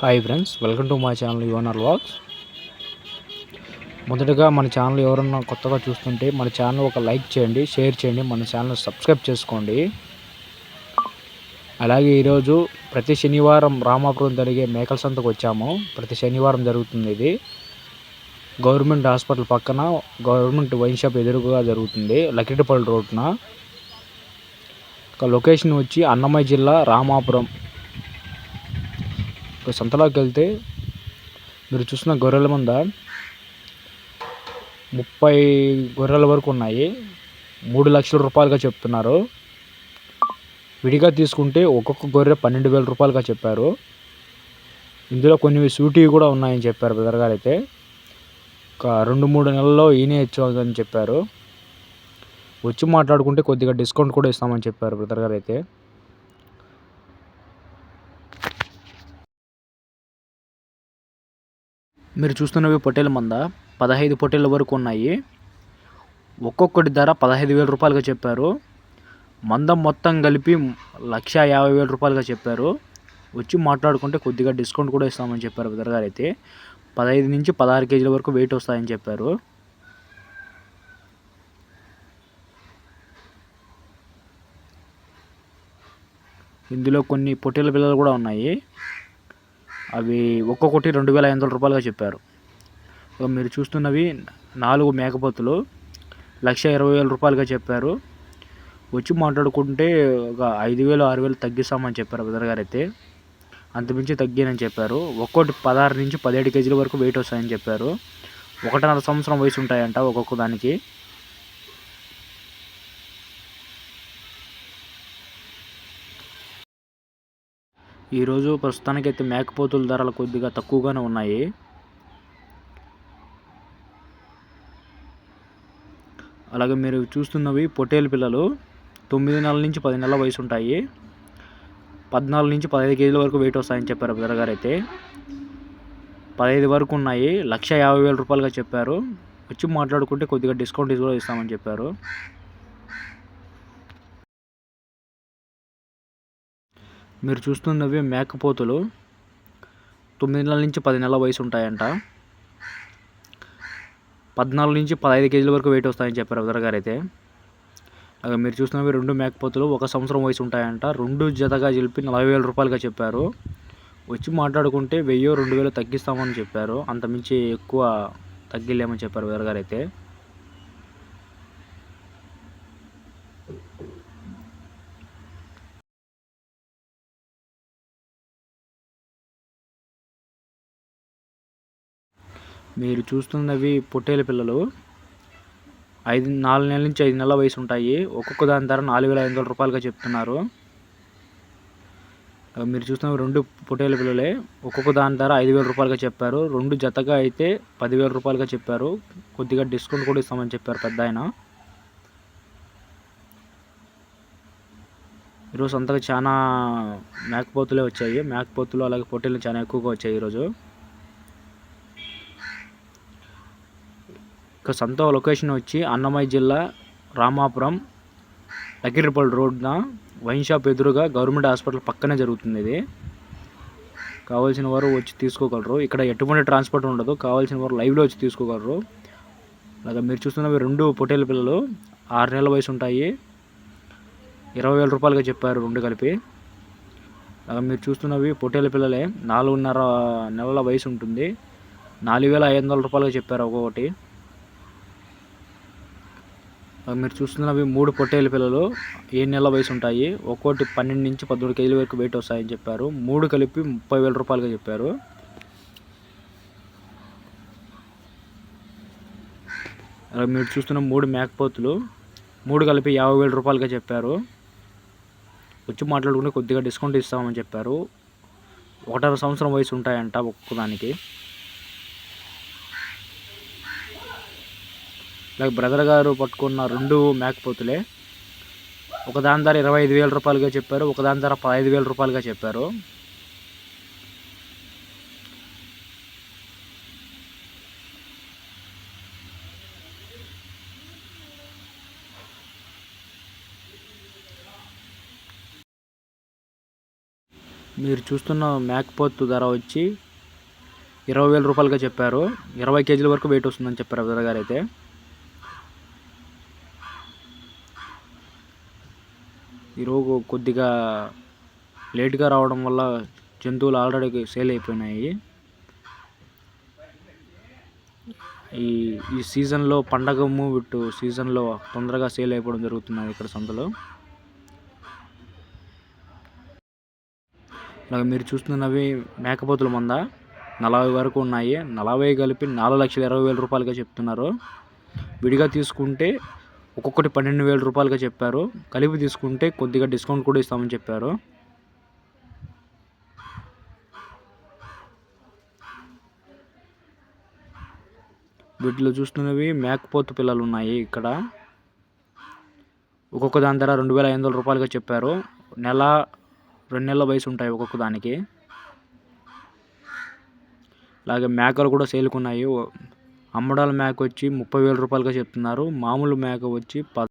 Hi friends welcome to మా channel యువనర్ వాక్స్ మొదటగా మన ఛానల్ ఎవరన్నా కొత్తగా చూస్తుంటే మన ఛానల్ ఒక లైక్ చేయండి షేర్ చేయండి మన ఛానల్ సబ్స్క్రైబ్ చేసుకోండి. అలాగే ఈరోజు ప్రతి శనివారం రామాపురం జరిగే మేకల సంతకు వచ్చాము. ప్రతి శనివారం జరుగుతుంది ఇది. గవర్నమెంట్ హాస్పిటల్ పక్కన గవర్నమెంట్ వైన్ షాప్ ఎదురుగా జరుగుతుంది లకిటిపల్లి రోడ్న ఒక లొకేషన్ వచ్చి అన్నమయ్య జిల్లా రామాపురం. ఇప్పుడు సంతలోకి వెళ్తే మీరు చూసిన గొర్రెల మంద ముప్పై గొర్రెల వరకు ఉన్నాయి. మూడు లక్షల రూపాయలుగా చెప్తున్నారు. విడిగా తీసుకుంటే ఒక్కొక్క గొర్రె పన్నెండు వేల రూపాయలుగా చెప్పారు. ఇందులో కొన్ని సూటివి కూడా ఉన్నాయని చెప్పారు బ్రదర్ గారు అయితే. ఒక రెండు మూడు నెలల్లో ఈయనే ఇచ్చేదని చెప్పారు. వచ్చి మాట్లాడుకుంటే కొద్దిగా డిస్కౌంట్ కూడా ఇస్తామని చెప్పారు బ్రదర్ గారు అయితే. మీరు చూస్తున్నవి పొట్టేల మంద. పదహైదు పొట్టేల వరకు ఉన్నాయి. ఒక్కొక్కటి ధర పదహైదు వేల రూపాయలుగా చెప్పారు. మందం మొత్తం కలిపి లక్ష యాభై వేల రూపాయలుగా చెప్పారు. వచ్చి మాట్లాడుకుంటే కొద్దిగా డిస్కౌంట్ కూడా ఇస్తామని చెప్పారు బ్రదర్ గారు అయితే. పదహైదు నుంచి పదహారు కేజీల వరకు వెయిట్ వస్తాయని చెప్పారు. ఇందులో కొన్ని పొట్టేల పిల్లలు కూడా ఉన్నాయి. అవి ఒక్కొక్కటి రెండు వేల ఐదు వందల రూపాయలుగా చెప్పారు. మీరు చూస్తున్నవి నాలుగు మేకపోతులు లక్ష ఇరవై వేల రూపాయలుగా చెప్పారు. వచ్చి మాట్లాడుకుంటే ఒక ఐదు వేలు ఆరు వేలు తగ్గిస్తామని చెప్పారు బ్రదర్ గారు అయితే అంతమించి తగ్గానని చెప్పారు. ఒక్కోటి పదహారు నుంచి పదిహేడు కేజీల వరకు వెయిట్ వస్తాయని చెప్పారు. ఒకటిన్నర సంవత్సరం వయసు ఉంటాయంట ఒక్కొక్క దానికి. ఈరోజు ప్రస్తుతానికైతే మేకపోతుల ధరలు కొద్దిగా తక్కువగానే ఉన్నాయి. అలాగే మీరు చూస్తున్నవి పొట్టేలు పిల్లలు. తొమ్మిది నెలల నుంచి పది నెలల వయసు ఉంటాయి. పద్నాలుగు నుంచి పదహైదు కేజీల వరకు వెయిట్ వస్తాయని చెప్పారు బ్రదర్ గారు అయితే. పదహైదు వరకు ఉన్నాయి. లక్ష యాభై వేల రూపాయలుగా చెప్పారు. వచ్చి మాట్లాడుకుంటే కొద్దిగా డిస్కౌంట్ కూడా ఇస్తామని చెప్పారు. మీరు చూస్తున్నవి మేకపోతులు. తొమ్మిది నెలల నుంచి పది నెలల వయసు ఉంటాయంట. పద్నాలుగు నుంచి పదహైదు కేజీల వరకు వెయిట్ వస్తాయని చెప్పారు బ్రదర్ గారు అయితే. అలాగే మీరు చూస్తున్నవి రెండు మేకపోతులు ఒక సంవత్సరం వయసు ఉంటాయంట. రెండు జతగా జలిపి నలభై వేల రూపాయలుగా చెప్పారు. వచ్చి మాట్లాడుకుంటే వెయ్యో రెండు వేలు తగ్గిస్తామని చెప్పారు. అంతమించి ఎక్కువ తగ్గిలేమని చెప్పారు బ్రదర్ గారు అయితే. మీరు చూస్తున్నవి పొట్టేల పిల్లలు. ఐదు నాలుగు నెలల నుంచి ఐదు నెలల వయసు ఉంటాయి. ఒక్కొక్క దాని ధర నాలుగు వేల ఐదు వందల రూపాయలుగా చెప్తున్నారు. మీరు చూస్తున్న రెండు పొట్టేల పిల్లలే. ఒక్కొక్క దాని ధర ఐదు వేల రూపాయలుగా చెప్పారు. రెండు జతగా అయితే పదివేల రూపాయలుగా చెప్పారు. కొద్దిగా డిస్కౌంట్ కూడా ఇస్తామని చెప్పారు పెద్ద ఆయన. ఈరోజు అంతగా చాలా మేకపోతులే వచ్చాయి. మేకపోతులు అలాగే పొట్టేలు చాలా ఎక్కువగా వచ్చాయి ఈరోజు. ఇక సొంత లొకేషన్ వచ్చి అన్నమయ్య జిల్లా రామాపురం లకిరిపల్లి రోడ్న వైన్ షాప్ ఎదురుగా గవర్నమెంట్ హాస్పిటల్ పక్కనే జరుగుతుంది ఇది. కావాల్సిన వారు వచ్చి తీసుకోగలరు. ఇక్కడ ఎటువంటి ట్రాన్స్పోర్ట్ ఉండదు. కావాల్సిన వారు లైవ్లో వచ్చి తీసుకోగలరు. అలాగే మీరు చూస్తున్నవి రెండు పొటేల పిల్లలు ఆరు నెలల వయసు ఉంటాయి. ఇరవై వేల రూపాయలుగా చెప్పారు రెండు కలిపి. అలాగే మీరు చూస్తున్నవి పొటేల పిల్లలే. నాలుగున్నర నెలల వయసు ఉంటుంది. నాలుగు వేల ఐదు వందల రూపాయలుగా చెప్పారు ఒక్కొక్కటి. మీరు చూస్తున్నవి మూడు పొట్టేలు పిల్లలు ఏడు నెలల వయసు ఉంటాయి ఒక్కోటి పన్నెండు నుంచి పదమూడు కేజీల వరకు వెయిట్ వస్తాయని చెప్పారు. మూడు కలిపి ముప్పై వేల రూపాయలుగా చెప్పారు. మీరు చూస్తున్న మూడు మేకపోతులు మూడు కలిపి యాభై వేల రూపాయలుగా చెప్పారు. వచ్చి మాట్లాడుకుంటే కొద్దిగా డిస్కౌంట్ ఇస్తామని చెప్పారు. ఒకటర సంవత్సరం వయసు ఉంటాయంట ఒక్కదానికి ఇలా బ్రదర్ గారు పట్టుకున్న రెండు మేకపోతులే. ఒక దాని ధర ఇరవై ఐదు వేల రూపాయలుగా చెప్పారు ఒక దాని ధర పదహైదు వేల రూపాయలుగా చెప్పారు. మీరు చూస్తున్న మేకపోతు ధర వచ్చి ఇరవై వేల రూపాయలుగా చెప్పారు. ఇరవై కేజీల వరకు వెయిట్ వస్తుందని చెప్పారు బ్రదర్ గారు అయితే. ఈరోజు కొద్దిగా లేట్గా రావడం వల్ల జంతువులు ఆల్రెడీ సేల్ అయిపోయినాయి. ఈ ఈ సీజన్లో పండగ మూవిట్టు సీజన్లో తొందరగా సేల్ అయిపోవడం జరుగుతున్నది ఇక్కడ సంతలో. ఇలాగ మీరు చూస్తున్నవి మేకపోతుల మంద. నలభై వరకు ఉన్నాయి. నలభై కలిపి నాలుగు లక్షల ఇరవై వేల రూపాయలుగా చెప్తున్నారు. విడిగా తీసుకుంటే ఒక్కొక్కటి పన్నెండు వేల రూపాయలుగా చెప్పారు. కలిపి తీసుకుంటే కొద్దిగా డిస్కౌంట్ కూడా ఇస్తామని చెప్పారు. వీటిలో చూస్తున్నవి మేకపోతు పిల్లలు ఉన్నాయి ఇక్కడ. ఒక్కొక్క దాని ధర రెండు వేల ఐదు వందల రూపాయలుగా చెప్పారు. నెల రెండు నెలల వయసు ఉంటాయి ఒక్కొక్క దానికి. అలాగే మేకలు కూడా సేల్కున్నాయి అమ్మడాల మేక వచ్చి ముప్పై వేల రూపాయలుగా చెప్తున్నారు. మామూలు మేక వచ్చి ప